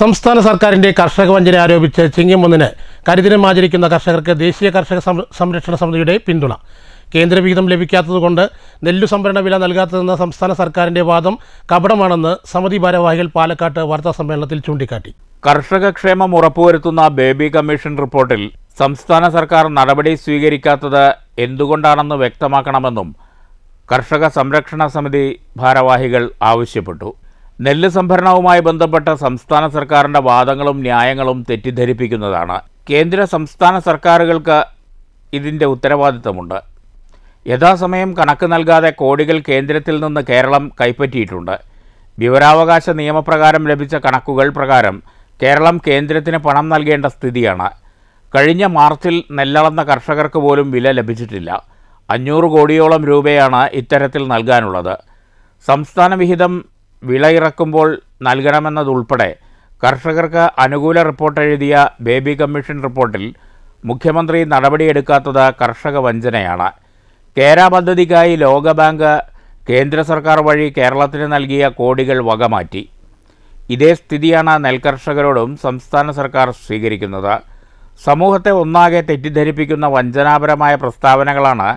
സംസ്ഥാന സർക്കാരിന്റെ കർഷക വഞ്ചന ആരോപിച്ച് ചിങ്ങമൊന്നിന് കരിദിനം ആചരിക്കുന്ന കർഷകർക്ക് ദേശീയ കർഷക സംരക്ഷണ സമിതിയുടെ പിന്തുണ. കേന്ദ്രവിഹിതം ലഭിക്കാത്തതുകൊണ്ട് നെല്ലു സംഭരണ വില നൽകാത്തതെന്ന സംസ്ഥാന സർക്കാരിന്റെ വാദം കപടമാണെന്ന് സമിതി ഭാരവാഹികൾ പാലക്കാട്ട് വാർത്താസമ്മേളനത്തിൽ ചൂണ്ടിക്കാട്ടി. കർഷകക്ഷേമം ഉറപ്പുവരുത്തുന്ന ബേബി കമ്മീഷൻ റിപ്പോർട്ടിൽ സംസ്ഥാന സർക്കാർ നടപടി സ്വീകരിക്കാത്തത് എന്തുകൊണ്ടാണെന്ന് വ്യക്തമാക്കണമെന്നും കർഷക സംരക്ഷണ സമിതി ഭാരവാഹികൾ ആവശ്യപ്പെട്ടു. നെല്ല് സംഭരണവുമായി ബന്ധപ്പെട്ട സംസ്ഥാന സർക്കാരിന്റെ വാദങ്ങളും ന്യായങ്ങളും തെറ്റിദ്ധരിപ്പിക്കുന്നതാണ്. കേന്ദ്ര സംസ്ഥാന സർക്കാരുകൾക്ക് ഇതിന്റെ ഉത്തരവാദിത്തമുണ്ട്. യഥാസമയം കണക്ക് നൽകാതെ കോടികൾ കേന്ദ്രത്തിൽ നിന്ന് കേരളം കൈപ്പറ്റിയിട്ടുണ്ട്. വിവരാവകാശ നിയമപ്രകാരം ലഭിച്ച കണക്കുകൾ പ്രകാരം കേരളം കേന്ദ്രത്തിന് പണം നൽകേണ്ട സ്ഥിതിയാണ്. കഴിഞ്ഞ മാർച്ചിൽ നെല്ലളന്ന കർഷകർക്ക് പോലും വില ലഭിച്ചിട്ടില്ല. അഞ്ഞൂറ് കോടിയോളം രൂപയാണ് ഇത്തരത്തിൽ നൽകാനുള്ളത്. സംസ്ഥാന വിഹിതം വിള ഇറക്കുമ്പോൾ നൽകണമെന്നതുൾപ്പെടെ കർഷകർക്ക് അനുകൂല റിപ്പോർട്ട് എഴുതിയ ബേബി കമ്മീഷൻ റിപ്പോർട്ടിൽ മുഖ്യമന്ത്രി നടപടിയെടുക്കാത്തത് കർഷക വഞ്ചനയാണ്. കേര പദ്ധതിക്കായി ലോകബാങ്ക് കേന്ദ്ര സർക്കാർ വഴി കേരളത്തിന് നൽകിയ കോടികൾ വകമാറ്റി. ഇതേ സ്ഥിതിയാണ് നെൽകർഷകരോടും സംസ്ഥാന സർക്കാർ സ്വീകരിക്കുന്നത്. സമൂഹത്തെ ഒന്നാകെ തെറ്റിദ്ധരിപ്പിക്കുന്ന വഞ്ചനാപരമായ പ്രസ്താവനകളാണ്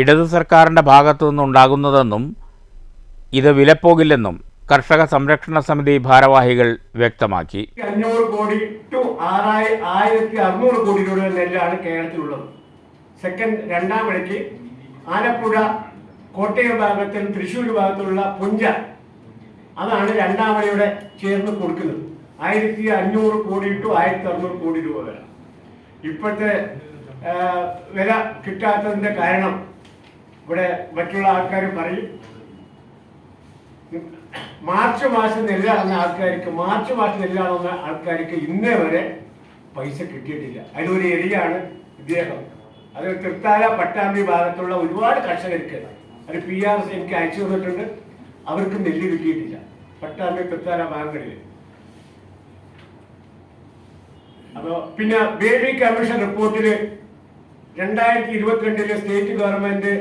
ഇടതു സർക്കാരിന്റെ ഭാഗത്തു നിന്നുണ്ടാകുന്നതെന്നും ഇത് വിലപ്പോകില്ലെന്നും കർഷക സംരക്ഷണ സമിതി ഭാരവാഹികൾ വ്യക്തമാക്കി. അഞ്ഞൂറ് കോടി ടു ആയിരത്തി അറുന്നൂറ് കോടി രൂപ നെല്ലാണ് കേരളത്തിലുള്ളത്. സെക്കൻഡ് രണ്ടാം വിളയ്ക്ക് ആലപ്പുഴ കോട്ടയം ഭാഗത്തും തൃശ്ശൂർ ഭാഗത്തുള്ള പുഞ്ച അതാണ് രണ്ടാം വിളയുടെ ചേർന്ന് കൊടുക്കുന്നത്. ആയിരത്തി അഞ്ഞൂറ് കോടി ടു ആയിരത്തി അറുന്നൂറ് കോടി രൂപ വില ഇപ്പോഴത്തെ വില കിട്ടാത്തതിന്റെ കാരണം ഇവിടെ മറ്റുള്ള ആൾക്കാർ പറയും. മാർച്ച് മാസം നെല്ലാണെന്ന ആൾക്കാർക്ക് മാർച്ച് മാസം നെല്ലാണെന്ന ആൾക്കാർക്ക് ഇന്നേ വരെ പൈസ കിട്ടിയിട്ടില്ല. അതിലൊരു എരിയാണ് ഇദ്ദേഹം. അത് തൃത്താല പട്ടാമ്പി ഭാഗത്തുള്ള ഒരുപാട് കർഷകർക്ക് അത് പി ആർ എസ് എനിക്ക് അയച്ചു തന്നിട്ടുണ്ട്. അവർക്ക് നെല്ല് കിട്ടിയിട്ടില്ല. പട്ടാമ്പി തൃത്താല ഭാഗങ്ങളിൽ. അപ്പോ പിന്നെ ബേബി കമ്മീഷൻ റിപ്പോർട്ടിൽ രണ്ടായിരത്തി ഇരുപത്തിരണ്ടിലെ സ്റ്റേറ്റ് ഗവൺമെന്റ്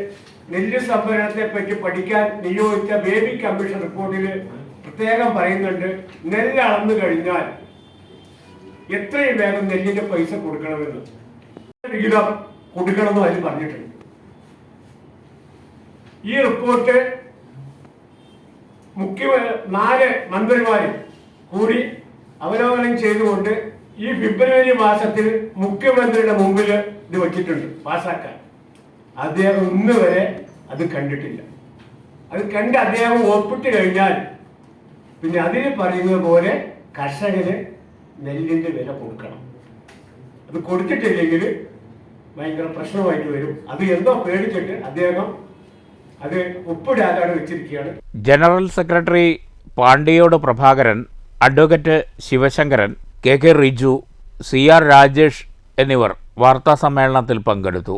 നെല്ല് സംഭരണത്തെ പറ്റി പഠിക്കാൻ നിയോഗിച്ച ബേബി കമ്മീഷൻ റിപ്പോർട്ടിൽ പ്രത്യേകം പറയുന്നുണ്ട് നെല്ല് അളന്നു കഴിഞ്ഞാൽ എത്രയും വേഗം നെല്ലിന്റെ പൈസ കൊടുക്കണമെന്ന്. വിഹിതം കൊടുക്കണമെന്ന് അതിൽ പറഞ്ഞിട്ടുണ്ട്. ഈ റിപ്പോർട്ട് മുഖ്യ നാല് മന്ത്രിമാരും കൂടി അവലോകനം ചെയ്തുകൊണ്ട് ഈ ഫെബ്രുവരി മാസത്തിൽ മുഖ്യമന്ത്രിയുടെ മുമ്പിൽ ഇത് വച്ചിട്ടുണ്ട് പാസ്സാക്കാൻ അദ്ദേഹം ഇന്ന് വരെ അത് കണ്ടിട്ടില്ല. അത് കണ്ട് അദ്ദേഹം ഒപ്പിട്ട് കഴിഞ്ഞാൽ പിന്നെ അതിന് പറയുന്നത് പോലെ കർഷകന് നെല്ലിന്റെ വില കൊടുക്കണം. അത് കൊടുത്തിട്ടില്ലെങ്കിൽ ഭയങ്കര പ്രശ്നമായിട്ട് വരും. അത് എന്തോ പേടിച്ചിട്ട് അദ്ദേഹം അത് ഒപ്പിടാതാണ് വെച്ചിരിക്കുകയാണ്. General secretary പാണ്ഡ്യയോട് Prabhakaran advocate Sivasankaran K K Riju C R Rajesh എന്നിവർ വാർത്താ സമ്മേളനത്തിൽ പങ്കെടുത്തു.